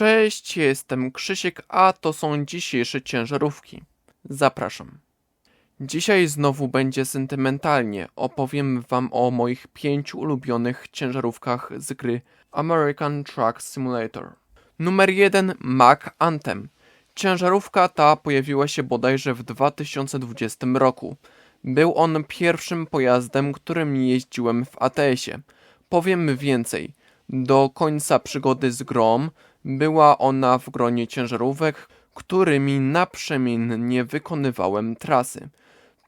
Cześć, jestem Krzysiek, a to są dzisiejsze ciężarówki. Zapraszam. Dzisiaj znowu będzie sentymentalnie. Opowiem wam o moich pięciu ulubionych ciężarówkach z gry American Truck Simulator. Numer 1 Mac Anthem. Ciężarówka ta pojawiła się bodajże w 2020 roku. Był on pierwszym pojazdem, którym jeździłem w ATS-ie. Powiem więcej. Do końca przygody z grą była ona w gronie ciężarówek, którymi naprzemiennie wykonywałem trasy.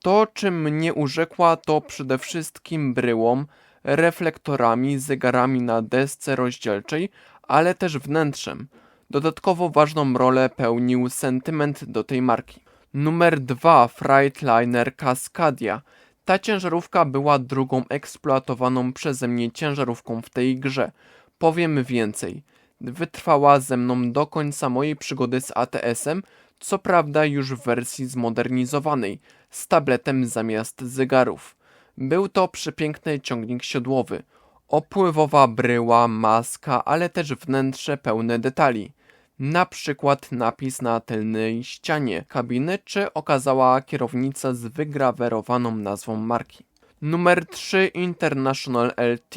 To, czym mnie urzekła, to przede wszystkim bryłą, reflektorami, zegarami na desce rozdzielczej, ale też wnętrzem. Dodatkowo ważną rolę pełnił sentyment do tej marki. Numer 2 Freightliner Cascadia. Ta ciężarówka była drugą eksploatowaną przeze mnie ciężarówką w tej grze. Powiem więcej. Wytrwała ze mną do końca mojej przygody z ATS-em, co prawda już w wersji zmodernizowanej, z tabletem zamiast zegarów. Był to przepiękny ciągnik siodłowy, opływowa bryła, maska, ale też wnętrze pełne detali. Na przykład napis na tylnej ścianie kabiny, czy okazała kierownica z wygrawerowaną nazwą marki. Numer 3 International LT.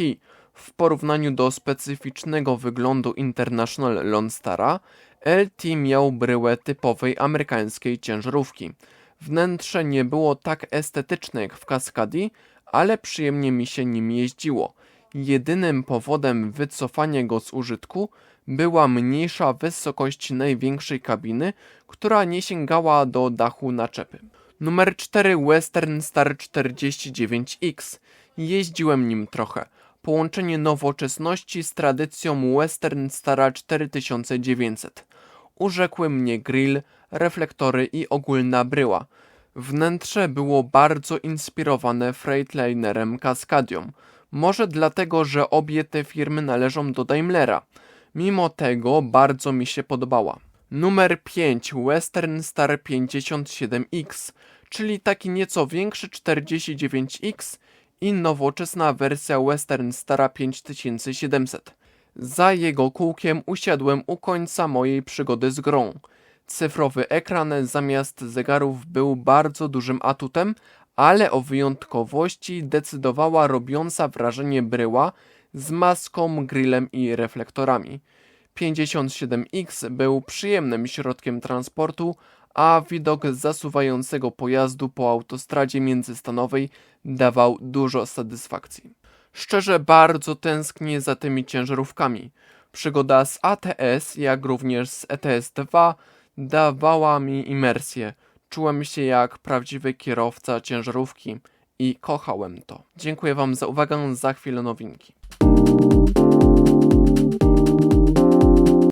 W porównaniu do specyficznego wyglądu International Lone Stara, LT miał bryłę typowej amerykańskiej ciężarówki. Wnętrze nie było tak estetyczne jak w Cascadii, ale przyjemnie mi się nim jeździło. Jedynym powodem wycofania go z użytku była mniejsza wysokość największej kabiny, która nie sięgała do dachu naczepy. Numer 4 Western Star 49X. Jeździłem nim trochę. Połączenie nowoczesności z tradycją Western Stara 4900. Urzekły mnie grill, reflektory i ogólna bryła. Wnętrze było bardzo inspirowane Freightlinerem Cascadią. Może dlatego, że obie te firmy należą do Daimlera. Mimo tego bardzo mi się podobała. Numer 5 Western Star 57X, czyli taki nieco większy 49X i nowoczesna wersja Western Stara 5700. Za jego kółkiem usiadłem u końca mojej przygody z grą. Cyfrowy ekran zamiast zegarów był bardzo dużym atutem, ale o wyjątkowości decydowała robiąca wrażenie bryła z maską, grillem i reflektorami. 57X był przyjemnym środkiem transportu, a widok zasuwającego pojazdu po autostradzie międzystanowej dawał dużo satysfakcji. Szczerze bardzo tęsknię za tymi ciężarówkami. Przygoda z ATS, jak również z ETS-2 dawała mi imersję. Czułem się jak prawdziwy kierowca ciężarówki i kochałem to. Dziękuję Wam za uwagę, za chwilę nowinki.